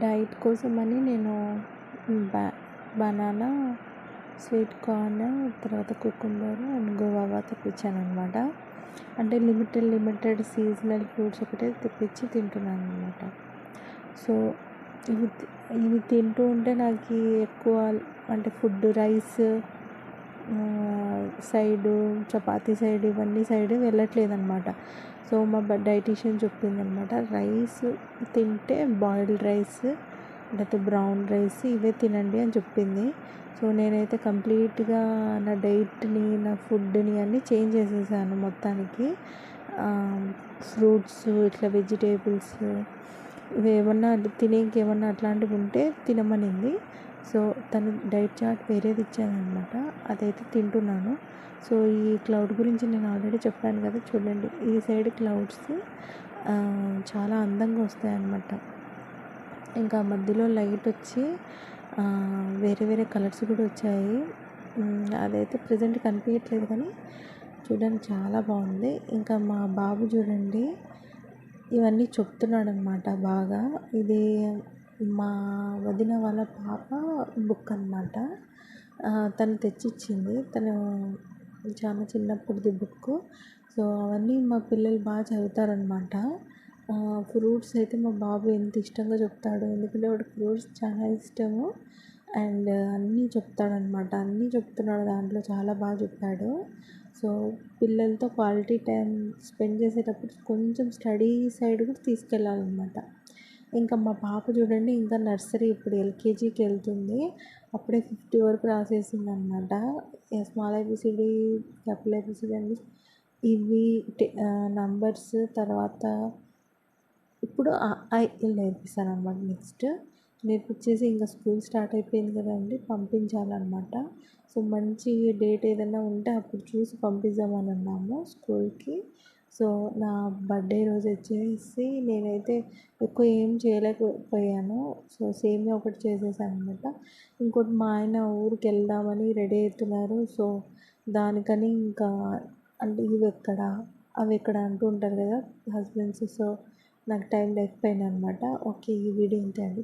Diet కోసమని నేను బ బనానా స్వీట్ కార్న్ తర్వాత కుకుంబర్ అండ్ గువావా తెప్పించాను అనమాట అంటే లిమిటెడ్ లిమిటెడ్ సీజనల్ ఫ్రూట్స్ ఒకటే తెప్పించి తింటున్నాను అనమాట సో ఇవి ఇవి తింటూ ఉంటే నాకు ఎక్కువ అంటే food rice side chapati side ఇవన్నీ సైడ్ వెళ్ళట్లేదు అనమాట సో మా డైటీషియన్ చెప్పింది అనమాట రైస్ తింటే బాయిల్డ్ రైస్ లేకపోతే బ్రౌన్ రైస్ ఇవే తినండి అని చెప్పింది. సో నేనైతే కంప్లీట్గా నా డైట్ని నా ఫుడ్ని అన్నీ చేంజ్ చేసేసాను మొత్తానికి. ఫ్రూట్స్ ఇట్లా వెజిటేబుల్స్ ఏమన్నా తినేకి ఏమన్నా అట్లాంటివి ఉంటే తినమనింది. సో తను డైట్ చార్ట్ వేరేది ఇచ్చానమాట అదైతే తింటున్నాను. సో ఈ క్లౌడ్ గురించి నేను ఆల్రెడీ చెప్పాను కదా చూడండి. ఈ సైడ్ క్లౌడ్స్ చాలా అందంగా వస్తాయన్నమాట. ఇంకా మధ్యలో లైట్ వచ్చి వేరే వేరే కలర్స్ కూడా వచ్చాయి. అదైతే ప్రజెంట్ కనిపించట్లేదు కానీ చూడడానికి చాలా బాగుంది. ఇంకా మా బాబు చూడండి ఇవన్నీ చెప్తున్నాడు అనమాట బాగా. ఇది మా వదిన వాళ్ళ పాప బుక్ అనమాట తను తెచ్చిచ్చింది. తను చాలా చిన్నప్పటిది బుక్ సో అవన్నీ మా పిల్లలు బాగా చదువుతారనమాట ఫ్రూట్స్ అయితే మా బాబు ఎంత ఇష్టంగా చెప్తాడు. ఎందుకంటే వాడికి ఫ్రూట్స్ చాలా ఇష్టము. అండ్ అన్నీ చెప్తాడనమాట. అన్నీ చెప్తున్నాడు దాంట్లో చాలా బాగా చెప్పాడు. సో పిల్లలతో క్వాలిటీ టైం స్పెండ్ చేసేటప్పుడు కొంచెం స్టడీ సైడ్ కూడా తీసుకెళ్ళాలన్నమాట. ఇంకా మా పాప చూడండి ఇంకా నర్సరీ ఇప్పుడు ఎల్కేజీకి వెళ్తుంది. అప్పుడే ఫిఫ్టీ వరకు రాసేసింది అనమాట స్మాల్ ఐబిసిడి క్యాపిటల్ ఐబిసిడి అండి ఇవి నంబర్స్ తర్వాత ఇప్పుడు ఐఎల్ నేర్పిస్తాను అనమాట నెక్స్ట్. నేర్పించేసి ఇంకా స్కూల్ స్టార్ట్ అయిపోయింది కదండి పంపించాలన్నమాట. సో మంచి డేట్ ఏదైనా ఉంటే అప్పుడు చూసి పంపిద్దామని అన్నాము స్కూల్కి. సో నా బర్త్డే రోజు వచ్చేసి నేనైతే ఎక్కువ ఏం చేయలేకపోయాను. సో సేమే ఒకటి చేసేసాను అనమాట ఇంకోటి మా ఆయన ఊరికి వెళ్దామని రెడీ అవుతున్నారు. సో దానికని ఇంకా అంటే ఇవి ఎక్కడ అవి ఎక్కడ అంటూ ఉంటారు కదా హస్బెండ్స్. సో నాకు టైం లేకపోయింది అనమాట ఓకే ఈ వీడియో ఏంటండి అండి.